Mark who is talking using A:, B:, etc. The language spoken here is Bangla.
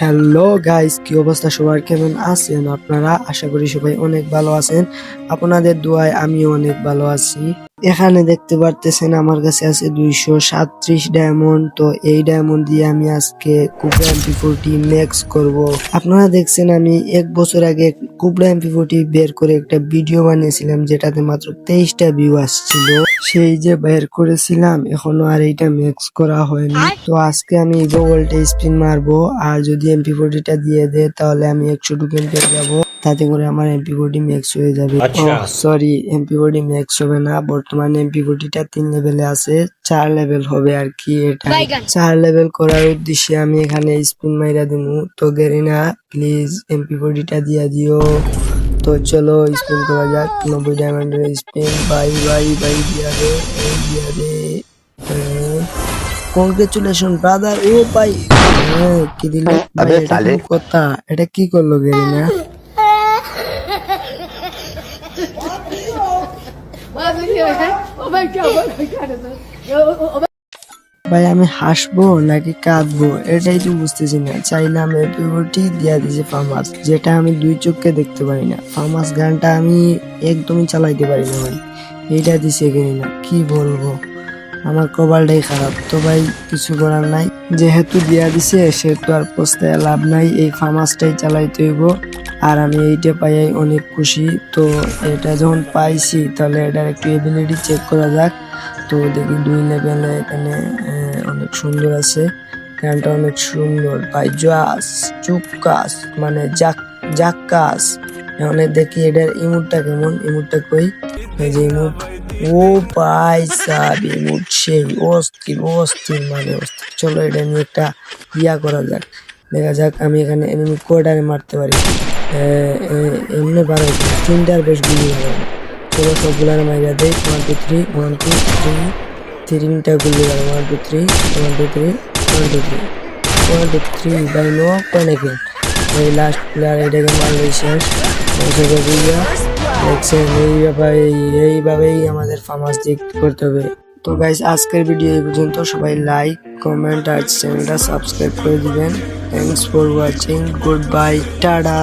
A: হ্যালো গাইস কি অবস্থা? সবার কেমন আছেন আপনারা? আশা করি সবাই অনেক ভালো আছেন। আপনাদের দোয়ায় আমিও অনেক ভালো আছি। এখানে দেখতে পারতেছেন আমার কাছে আছে দুইশো সাতত্রিশ ডায়মন্ড। তো এই ডায়মন্ড দিয়ে আমি আজকে কুবরা এমপি ফোরটি ম্যাক্স করব। আপনারা দেখছেন আমি এক বছর আগে কুবরা এমপি ফোরটি বের করে একটা ভিডিও বানিয়েছিলাম যেটাতে মাত্র তেইশটা ভিউ আসছিল। সেই যে বের করেছিলাম এখনও আর এইটা ম্যাক্স করা হয়নি। তো আজকে আমি ইভো ওয়ার্ল্ডে স্পিন মারবো আর যদি এমপি ফোরটিটা দিয়ে দেয় তাহলে আমি একশো টোকেন পেয়ে যাব। তাতে করে আমার এমপি ফোরটি ম্যাক্স হয়ে যাবে। সরি এমপি ফোরটি ম্যাক্স হবে না। বর্তমানে এমপি ফোরটিটা তিন লেভেলে আছে চার লেভেল হবে আর কি এটা। চার লেভেল করার উদ্দেশ্যে আমি এখানে স্পিন মাইরা দিমু। তো গেরিনা প্লিজ এমপি ফোরটিটা দিয়া দিও। তো চলো স্পিন করা যাক। নব্বই ডায়মন্ডের স্পিন বাই বাই বাই দিয়া দে এই দিয়া দে কংগ্রেচুলেশন ব্রাদার ও ভাই। হ্যাঁ, কি দিল? কথা? এটা কি করল গেরিনা? ভাই, আমি হাসবো নাকি কাঁদবো? এটাই তো বুঝতেছি না। চাইলাম এপিওটি দিয়া দিয়েছে ফার্মাস, যেটা আমি দুই চোখকে দেখতে পারি না। ফার্মাস গানটা আমি একদমই চালাইতে পারি না ভাই। এইটা দিছে কিনি না? কি বলব? আমার কপালটাই খারাপ। তো ভাই, কিছু করার নাই। যেহেতু দিয়া দিছে, সেহেতু আর পস্তায় লাভ নাই। এই ফার্মাসটাই চালাইতে হইব। আর আমি এইটা পাই অনেক খুশি। তো এটা যখন পাইছি, তাহলে এটার একটু এবিলিটি চেক করা যাক। তো দেখি দুই লেভেলে এখানে অনেক সুন্দর আছে। গানটা অনেক সুন্দর। ভাই জাস চুকাস মানে জাক জাক্কাস এখানে দেখি এটার ইমুটটা কেমন, ইমুটটা কই? এই যে ইমুট। ও ভাই সাব ইমুট সেই অস্থির অস্থির মানে অস্থির। চলো এটা নিয়ে একটা ইয়া করা যাক। দেখা যাক আমি এখানে এনিমি কোয়ার্টারে মারতে পারি। এমনি পারো, তিনটার বেশ গুলি মারো চলো সবগুলার মাইরা দেই one two three one two three তিনটা গুলি মারো one two three one two three one two three one two three by no connect এই লাস্ট প্লেয়ার এটাকে মারলেই শেষ। দেখছেন এইভাবে এইভাবেই আমাদের ফার্মাস দিক করতে হবে। তো গাইজ আজকের ভিডিও এই পর্যন্ত। সবাই লাইক কমেন্ট আর চ্যানেলটা সাবস্ক্রাইব করে দিবেন। Thanks for watching good bye tata